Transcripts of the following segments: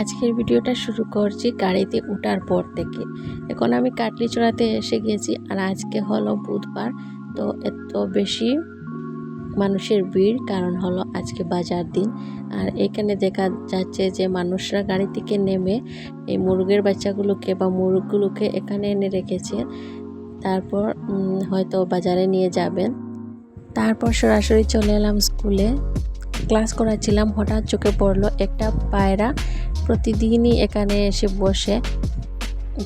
আজকের ভিডিওটা শুরু করছি গাড়িতে ওঠার পর থেকে। এখন আমি কাটলি চড়াতে এসে গেছি আর আজকে হলো বুধবার, তো এত বেশি মানুষের ভিড়, কারণ হলো আজকে বাজার দিন। আর এখানে দেখা যাচ্ছে যে মানুষরা গাড়ি থেকে নেমে এই মুরগের বাচ্চাগুলোকে বা মুরগগুলোকে এখানে এনে রেখেছে। তারপর হয়তো বাজারে নিয়ে যাবেন। তারপর সরাসরি চলে এলাম স্কুলে। ক্লাস করাচ্ছিলাম, হঠাৎ চোখে পড়ল একটা পায়রা। প্রতিদিনই এখানে এসে বসে।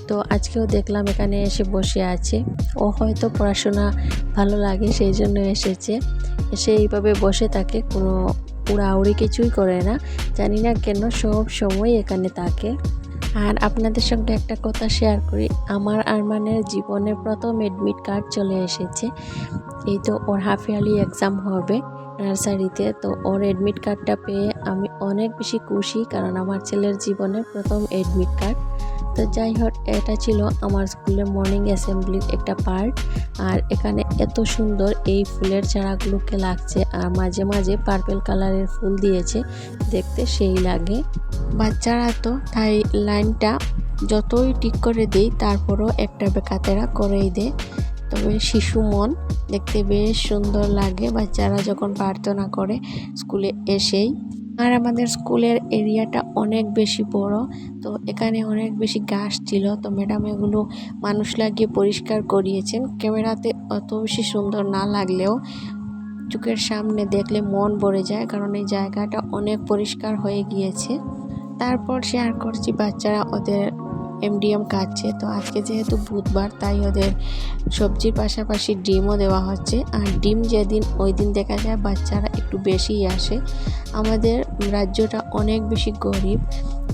তো আজকেও দেখলাম এখানে এসে বসে আছে। ও হয়তো পড়াশোনা ভালো লাগে, সেই জন্য এসেছে। এসে এইভাবে বসে থাকে, কোনো উড়াউড়ি কিছুই করে না। জানি না কেন সব সময় এখানে থাকে। আর আপনাদের সঙ্গে একটা কথা শেয়ার করি। আমার আরমানের জীবনে প্রথম এডমিট কার্ড চলে এসেছে। এই তো ওর হাফ ইয়ারলি এক্সাম হবে। নার্সারিতে, তো ওর অ্যাডমিট কার্ডটা পেয়ে আমি অনেক বেশি খুশি কারণ আমার ছেলের জীবনের প্রথম এডমিট কার্ড তো যাই হোক, এটা ছিল আমার স্কুলে মর্নিং অ্যাসেম্বলির একটা পার্ট আর এখানে এত সুন্দর এই ফুলের চারাগুলোকে লাগছে আর মাঝে মাঝে পার্পেল কালারের ফুল দিয়েছে, দেখতে সেই লাগে। বাচ্চারা তো, তাই লাইনটা যতই ঠিক করে দেই, তারপরও একটা বেকাতেরা করেই দেয়। তবে শিশু মন দেখতে বেশ সুন্দর লাগে বাচ্চারা যখন প্রার্থনা করে স্কুলে এসেই। আর আমাদের স্কুলের এরিয়াটা অনেক বেশি বড়, তো এখানে অনেক বেশি গাছ ছিল, তো ম্যাডাম এগুলো মানুষ লাগিয়ে পরিষ্কার করিয়েছেন। ক্যামেরাতে অত বেশি সুন্দর না লাগলেও চোখের সামনে দেখলে মন ভরে যায়, কারণ এই জায়গাটা অনেক পরিষ্কার হয়ে গিয়েছে। তারপর শেয়ার করছি বাচ্চারা ওদের এমডিএম কাটছে। তো আজকে যেহেতু বুধবার, তাই ওদের সবজির পাশাপাশি ডিমও দেওয়া হচ্ছে। আর ডিম যেদিন, ওই দিন দেখা যায় বাচ্চারা একটু বেশিই আসে। আমাদের রাজ্যটা অনেক বেশি গরিব।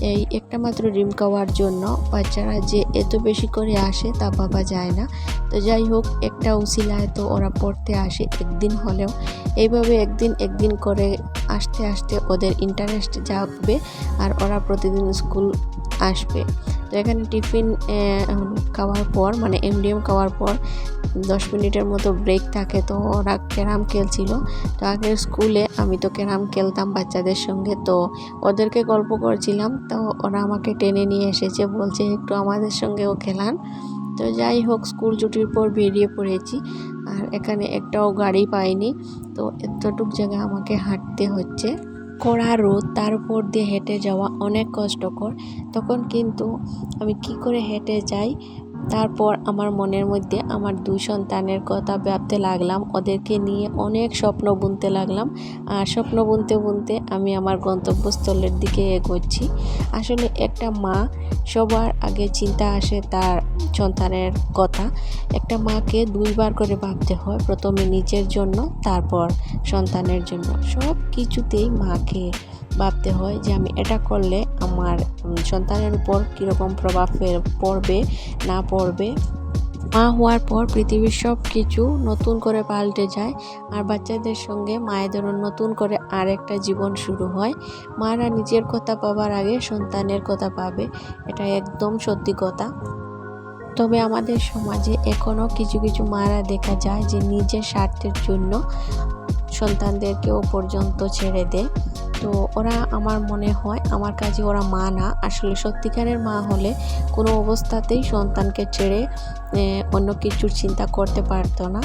এই একটা মাত্র ডিম খাওয়ার জন্য বাচ্চারা যে এত বেশি করে আসে তা ভাবা যায় না। তো যাই হোক, একটা উসিলায় তো ওরা পড়তে আসে একদিন হলেও। এইভাবে একদিন একদিন করে আসতে আসতে ওদের ইন্টারেস্ট জাগবে আর ওরা প্রতিদিন স্কুল আসবে। তো এখানে টিফিন খাওয়ার পর মানে এমডিএম খাওয়ার পর দশ মিনিটের মতো ব্রেক থাকে। তো ওরা ক্যারাম খেলছিল। তো আগে স্কুলে আমি তো ক্যারাম খেলতাম বাচ্চাদের সঙ্গে। তো ওদেরকে গল্প করছিলাম। তো ওরা আমাকে টেনে নিয়ে এসেছে। বলছে, একটু আমাদের সঙ্গেও খেলান। তো যাই হোক, স্কুল ছুটির পর বেরিয়ে পড়েছি। আর এখানে একটাও গাড়ি পাইনি। তো এতটুক জায়গা আমাকে হাঁটতে হচ্ছে। কড়া রোদ, তার উপর দিয়ে হেঁটে যাওয়া অনেক কষ্টকর। তখন কিন্তু আমি কি করে হেঁটে যাই? তারপর আমার মনের মধ্যে আমার দুই সন্তানের কথা ভাবতে লাগলাম। ওদেরকে নিয়ে অনেক স্বপ্ন বুনতে লাগলাম। আর স্বপ্ন বুনতে বুনতে আমি আমার গন্তব্যস্থলের দিকে এগোচ্ছি। আসলে একটা মা সবার আগে চিন্তা আসে তার সন্তানের কথা। একটা মাকে দুইবার করে ভাবতে হয়, প্রথমে নিজের জন্য, তারপর সন্তানের জন্য। সব কিছুতেই মাকে ভাবতে হয় যে, আমি এটা করলে আমার সন্তানের উপর কীরকম প্রভাব পড়বে, না পড়বে? মা হওয়ার পর পৃথিবীর সব কিছু নতুন করে পাল্টে যায়, আর বাচ্চাদের সঙ্গে মায়েদেরও নতুন করে আর একটা জীবন শুরু হয়। মারা নিজের কথা পাবার আগে সন্তানের কথা পাবে এটা একদম সত্যি কথা। তবে আমাদের সমাজে এখনও কিছু কিছু মারা দেখা যায় যে নিজের স্বার্থের জন্য সন্তানদেরকেও পর্যন্ত ছেড়ে দেয়। তো ওরা আমার মনে হয়, আমার কাছে ওরা মা না। আসলে সত্যিকারের মা হলে কোনো অবস্থাতেই সন্তানকে ছেড়ে অন্য কিছুর চিন্তা করতে পারতো না।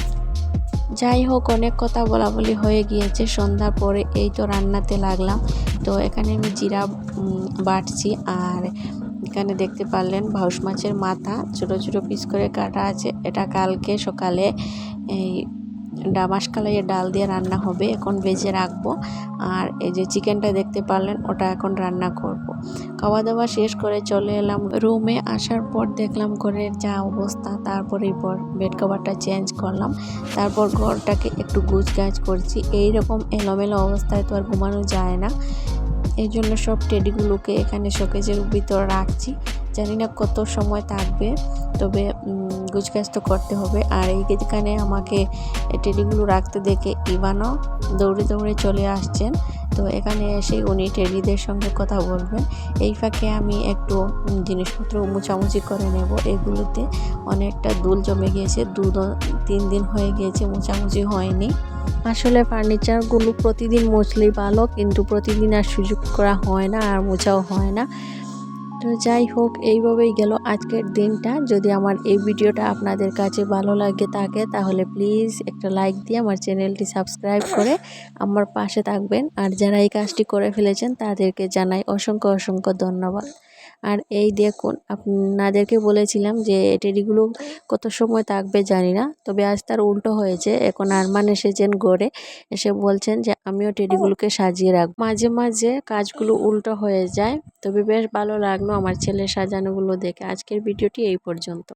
যাই হোক, অনেক কথা বলা বলি হয়ে গিয়েছে। সন্ধ্যার পরে এই তো রান্নাতে লাগলাম। তো এখানে আমি জিরা বাটছি আর এখানে দেখতে পারলেন ভাউস মাছের মাথা। ছোট ছোট পিস করে কাটা আছে। এটা কালকে সকালে এই ডামাস কালাইয়ের ডাল দিয়ে রান্না হবে। এখন ভেজে রাখব। আর এই যে চিকেনটা দেখতে পারলেন, ওটা এখন রান্না করব। খাওয়া দাওয়া শেষ করে চলে এলাম রুমে। আসার পর দেখলাম ঘরের যা অবস্থা, তারপরেই পর বেড কভারটা চেঞ্জ করলাম। তারপর ঘরটাকে একটু গুছ গাছ করছি। এই রকম এলোমেলো অবস্থায় তো আর ঘুমানো যায় না। এই জন্য সব টেডিগুলোকে এখানে শোকেজের ভিতর রাখছি। জানি না কত সময় থাকবে, তবে গুছগাছ তো করতে হবে। আর এইখানে আমাকে টেডিগুলো রাখতে দেখে ইভানও দৌড়ে দৌড়ে চলে আসছেন। তো এখানে এসে উনি টেডিদের সঙ্গে কথা বলবেন। এই ফাঁকে আমি একটু জিনিসপত্র মুছামুছি করে নেব। এগুলোতে অনেকটা দুল জমে গিয়েছে। দু দ- তিন দিন হয়ে গিয়েছে, মুছামুছি হয়নি। আসলে ফার্নিচারগুলো প্রতিদিন মুছলেই ভালো, কিন্তু প্রতিদিন আর সুযোগ করা হয় না, আর মোছাও হয় না। তো যাই হোক, এইভাবেই গেল আজকের দিনটা। যদি আমার এই ভিডিওটা আপনাদের কাছে ভালো লাগে থাকে, তাহলে প্লিজ একটা লাইক দিয়ে আমার চ্যানেলটি সাবস্ক্রাইব করে আমার পাশে থাকবেন। আর যারা এই কাজটি করে ফেলেছেন, তাদেরকে জানাই অসংখ্য অসংখ্য ধন্যবাদ। আর এই দেখুন, আপনাদেরকে বলেছিলাম যে টেডিগুলো কত সময় থাকবে জানি না, তবে আজ তার উল্টো হয়েছে। এখন আরমান এসেছেন গড়ে এসে বলছেন যে আমিও টেডিগুলোকে সাজিয়ে রাখব। মাঝে মাঝে কাজগুলো উল্টো হয়ে যায়, তবে বেশ ভালো লাগল আমার ছেলে সাজানোগুলো দেখে। আজকের ভিডিওটি এই পর্যন্ত।